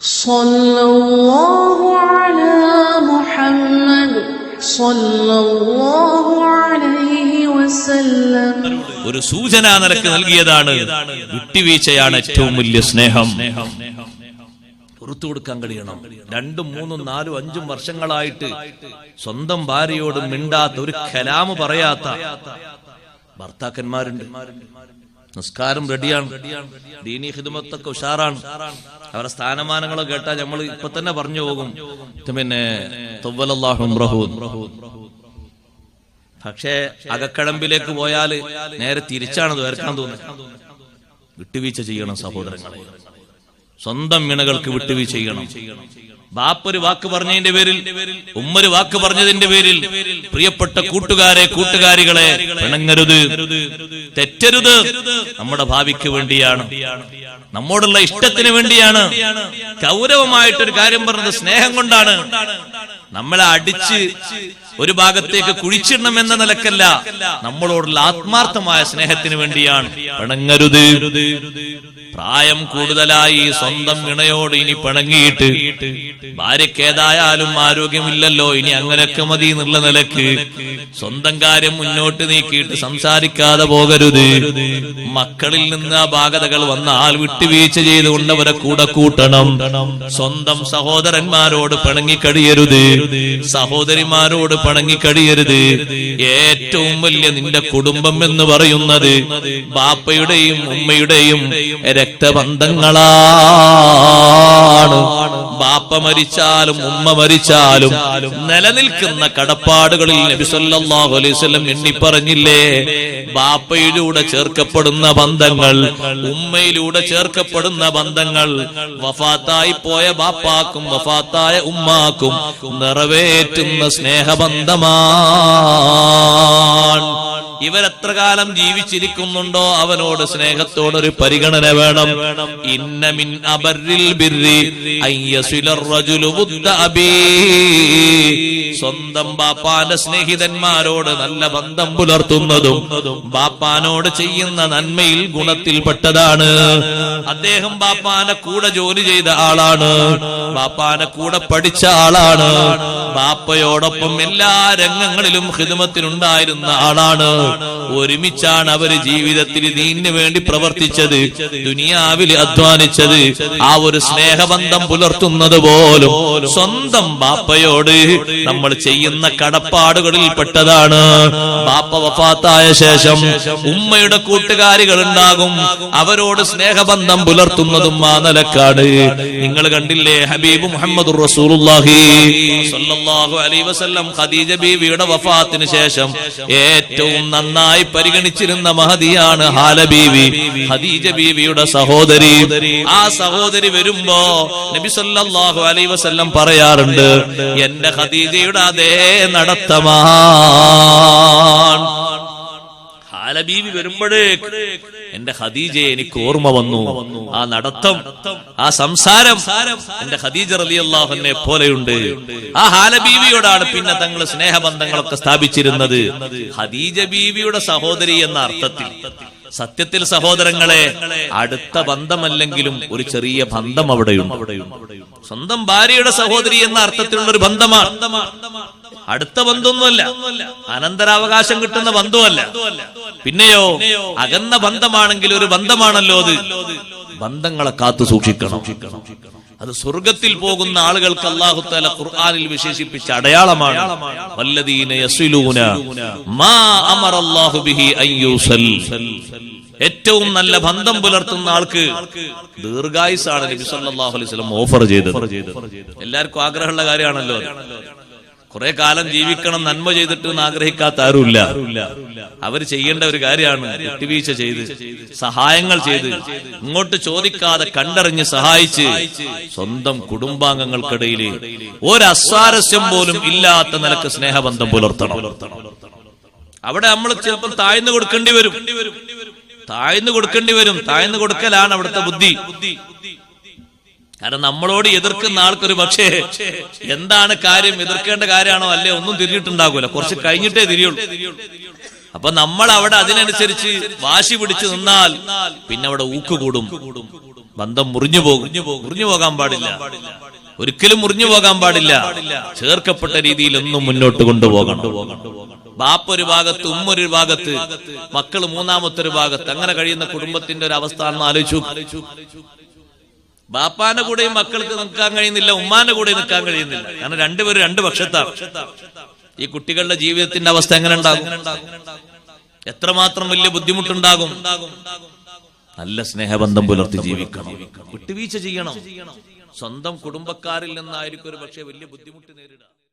صلى الله على محمد صلى الله عليه وسلم ഒരു സൂചന നിനക്ക് നൽകിയതാണ് വിട്ടുവീഴ്ചയാണ് ഏറ്റവും വലിയ സ്നേഹം പുറത്തു കൊടുക്കാൻ കഴിയണം രണ്ടും മൂന്നും നാലും അഞ്ചും വർഷങ്ങളായിട്ട് സ്വന്തം ഭാര്യയോട് മിണ്ടാത്ത ഒരു കലാമ് പറയാത്ത ഭർത്താക്കന്മാരുണ്ട് നിസ്കാരം റെഡിയാണ്. ദീനി ഹിദുമത്തൊക്കെ ഉഷാറാണ്. അവരുടെ സ്ഥാനമാനങ്ങളോ കേട്ടാൽ നമ്മൾ ഇപ്പൊ തന്നെ പറഞ്ഞു പോകും. പിന്നെ പക്ഷേ അകക്കടമ്പിലേക്ക് പോയാൽ നേരെ തിരിച്ചാണ് വേർക്കാൻ തോന്നുന്നത്. വിട്ടുവീഴ്ച ചെയ്യണം സഹോദരങ്ങളെ. സ്വന്തം മിണകൾക്ക് വിട്ടുവീഴ്ച ചെയ്യണം. ബാപ്പൊരു വാക്ക് പറഞ്ഞതിന്റെ പേരിൽ ഉമ്മൊരു വാക്ക് പറഞ്ഞതിന്റെ പേരിൽ പ്രിയപ്പെട്ട കൂട്ടുകാരെ കൂട്ടുകാരികളെ പിണങ്ങരുത്. തെറ്റരുത് നമ്മുടെ ഭാവിക്ക് വേണ്ടിയാണ്. നമ്മോടുള്ള ഇഷ്ടത്തിന് വേണ്ടിയാണ്. ഗൗരവമായിട്ടൊരു കാര്യം പറഞ്ഞത് സ്നേഹം കൊണ്ടാണ്. നമ്മളെ അടിച്ച് ഒരു ഭാഗത്തേക്ക് കുഴിച്ചിടണം എന്ന നിലക്കല്ല. നമ്മളോടുള്ള ആത്മാർത്ഥമായ സ്നേഹത്തിന് വേണ്ടിയാണ്. പിണങ്ങരുത്. പ്രായം കൂടുതലായി സ്വന്തം ഇണയോട് ഇനി പിണങ്ങിയിട്ട്. ഭാര്യയ്ക്ക് ഏതായാലും ആരോഗ്യമില്ലല്ലോ ഇനി അങ്ങനെയൊക്കെ മതി എന്നുള്ള നിലയ്ക്ക്. സ്വന്തം കാര്യം മുന്നോട്ട് നീക്കിയിട്ട് സംസാരിക്കാതെ പോകരുത്. മക്കളിൽ നിന്ന് ആ വന്നാൽ വിട്ടുവീഴ്ച ചെയ്തുകൊണ്ട് കൂടെ കൂട്ടണം. സ്വന്തം സഹോദരന്മാരോട് പിണങ്ങിക്കഴിയരുത് സഹോദരിമാരോട് പിണങ്ങിക്കഴിയരുത് ഏറ്റവും വലിയ നിന്റെ കുടുംബം എന്ന് പറയുന്നത് ബാപ്പയുടെയും ഉമ്മയുടെയും രക്തബന്ധങ്ങളാണ് ബാപ്പ മരിച്ചാലും ഉമ്മ മരിച്ചാലും നിലനിൽക്കുന്ന കടപ്പാടുകളിൽ നബി സല്ലല്ലാഹു അലൈഹി വസല്ലം എണ്ണി പറഞ്ഞില്ലേ? ബാപ്പയിലൂടെ ചേർക്കപ്പെടുന്ന ബന്ധങ്ങൾ ഉമ്മയിലൂടെ ചേർക്കപ്പെടുന്ന ബന്ധങ്ങൾ വഫാത്തായി പോയ ബാപ്പാക്കും വഫാത്തായ ഉമ്മാക്കും നിറവേറ്റുന്ന സ്നേഹബന്ധമാണ്. ഇവരെത്ര കാലം ജീവിച്ചിരിക്കുന്നുണ്ടോ അവനോട് സ്നേഹത്തോടൊരു പരിഗണന വേണം. ഇന്നമിൻ അബറിൽ സ്വന്തം ബാപ്പാന്റെ സ്നേഹിതന്മാരോട് നല്ല ബന്ധം പുലർത്തുന്നതും ബാപ്പാനോട് ചെയ്യുന്ന നന്മയിൽ ഗുണത്തിൽപ്പെട്ടതാണ്. അദ്ദേഹം ബാപ്പാന്റെ കൂടെ ജോലി ചെയ്ത ആളാണ്. ബാപ്പാന്റെ കൂടെ പഠിച്ച ആളാണ്. ബാപ്പയോടൊപ്പം എല്ലാ രംഗങ്ങളിലും ഹിതമത്തിനുണ്ടായിരുന്ന ആളാണ്. ഒരുമിച്ചാണ്. അവർ ജീവിതത്തിൽ ദീനിന് വേണ്ടി പ്രവർത്തിച്ചത് ദുനിയാവിൽ അധ്വാനിച്ചത്. ആ ഒരു സ്നേഹബന്ധം പുലർത്തുന്നത് പോലും സ്വന്തം ബാപ്പയോട് നമ്മൾ ചെയ്യുന്ന കടപ്പാടുകളിൽ പെട്ടതാണ്. ബാപ്പ വഫാത്തായ ശേഷം ഉമ്മയുടെ കൂട്ടുകാരികൾ ഉണ്ടാകും. അവരോട് സ്നേഹബന്ധം പുലർത്തുന്നതും ആ നിലക്കാണ്. നിങ്ങൾ കണ്ടില്ലേ ഹബീബ് മുഹമ്മദ് റസൂലുള്ളാഹി അലൈഹി വസല്ലം ഖദീജ ബീവിയുടെ വഫാത്തിന് ശേഷം ഏറ്റവും നന്നായി പരിഗണിച്ചിരുന്ന മഹതിയാണ് ഹാല ബീവി ഖദീജ ബീവിയുടെ സഹോദരി. ആ സഹോദരി വരുമ്പോ നബി സല്ലല്ലാഹു അലൈഹി വസല്ലം പറയാറുണ്ട് എന്റെ ഹദീജയുടെ അതേ നടത്തമാണ്. ഹാലബീവി വരുമ്പോഴേ എന്റെ ഖദീജയെ എനിക്ക് ഓർമ്മ വന്നു. ആ നടത്തം ആ സംസാരം എന്റെ ഖദീജ റളിയല്ലാഹുവിനെ പോലെയുണ്ട്. ആ ഹാലബീവിയോടാണ് പിന്നെ തങ്ങൾ സ്നേഹബന്ധങ്ങളൊക്കെ സ്ഥാപിച്ചിരുന്നത്. ഖദീജ ബീവിയുടെ സഹോദരി എന്ന അർത്ഥത്തിൽ. സത്യത്തിൽ സഹോദരങ്ങളെ അടുത്ത ബന്ധമല്ലെങ്കിലും ഒരു ചെറിയ ബന്ധം അവിടെയുണ്ട്. സ്വന്തം ഭാര്യയുടെ സഹോദരി എന്ന അർത്ഥത്തിലുള്ള ഒരു ബന്ധമാണ്. അടുത്ത ബന്ധമൊന്നുമല്ല. അനന്തരാവകാശം കിട്ടുന്ന ബന്ധമല്ല. പിന്നെയോ അകന്ന ബന്ധമാണെങ്കിൽ ഒരു ബന്ധമാണല്ലോ അത്. ബന്ധങ്ങളെ കാത്തു സൂക്ഷിക്കണം. അത് സ്വർഗത്തിൽ പോകുന്ന ആളുകൾക്ക് അള്ളാഹു ഖുർആാനിൽ വിശേഷിപ്പിച്ച അടയാളമാണ്. ഏറ്റവും നല്ല ബന്ധം പുലർത്തുന്ന ആൾക്ക് ദീർഘായുസാണ് നബി സല്ലല്ലാഹു അലൈഹി ഓഫർ ചെയ്തത്. എല്ലാവർക്കും ആഗ്രഹമുള്ള കാര്യമാണല്ലോ. കുറെ കാലം ജീവിക്കണം നന്മ ചെയ്തിട്ട് എന്ന് ആഗ്രഹിക്കാത്ത ആരുമില്ല. അവർ ചെയ്യേണ്ട ഒരു കാര്യമാണ് വിട്ടുവീഴ്ച ചെയ്ത് സഹായങ്ങൾ ചെയ്ത് ഇങ്ങോട്ട് ചോദിക്കാതെ കണ്ടറിഞ്ഞ് സഹായിച്ച് സ്വന്തം കുടുംബാംഗങ്ങൾക്കിടയിൽ ഒരു പോലും ഇല്ലാത്ത നിലയ്ക്ക് സ്നേഹബന്ധം പുലർത്തണം. അവിടെ നമ്മൾ ചിലപ്പോൾ താഴ്ന്നു കൊടുക്കേണ്ടി വരും. താഴ്ന്നു കൊടുക്കേണ്ടി വരും. താഴ്ന്നു കൊടുക്കലാണ് അവിടുത്തെ ബുദ്ധി. കാരണം നമ്മളോട് എതിർക്കുന്ന ആൾക്കൊരു പക്ഷേ എന്താണ് കാര്യം? എതിർക്കേണ്ട കാര്യമാണോ? അല്ലേ? ഒന്നും തിരിഞ്ഞിട്ടുണ്ടാകൂല. കുറച്ച് കഴിഞ്ഞിട്ടേ തിരിയുള്ളൂ. അപ്പൊ നമ്മൾ അവിടെ അതിനനുസരിച്ച് വാശി പിടിച്ചു നിന്നാൽ പിന്നെ അവിടെ ഊക്ക് കൂടും. ബന്ധം മുറിഞ്ഞു പോകും. മുറിഞ്ഞു പോകാൻ പാടില്ല. ഒരിക്കലും മുറിഞ്ഞു പോകാൻ പാടില്ല. ചേർക്കപ്പെട്ട രീതിയിൽ ഒന്നും മുന്നോട്ട് കൊണ്ടുപോകണം. ബാപ്പ ഒരു ഭാഗത്ത് ഉമ്മ ഒരു ഭാഗത്ത് മക്കൾ മൂന്നാമത്തെ ഒരു ഭാഗത്ത്. അങ്ങനെ കഴിയുന്ന കുടുംബത്തിന്റെ ഒരു അവസ്ഥ ആലോചിച്ചു. ബാപ്പാന്റെ കൂടെയും മക്കൾക്ക് നിൽക്കാൻ കഴിയുന്നില്ല ഉമ്മാന്റെ കൂടെ നിൽക്കാൻ കഴിയുന്നില്ല. കാരണം രണ്ടുപേരും രണ്ട് പക്ഷത്താണ്. ഈ കുട്ടികളുടെ ജീവിതത്തിന്റെ അവസ്ഥ എങ്ങനെ ഉണ്ടാകും? എത്രമാത്രം വലിയ ബുദ്ധിമുട്ടുണ്ടാകും? നല്ല സ്നേഹബന്ധം പുലർത്തി ജീവിക്കണം. വിട്ടുവീഴ്ച ചെയ്യണം. സ്വന്തം കുടുംബക്കാരിൽ നിന്നായിരിക്കും ഒരു പക്ഷേ വലിയ ബുദ്ധിമുട്ട് നേരിടുക.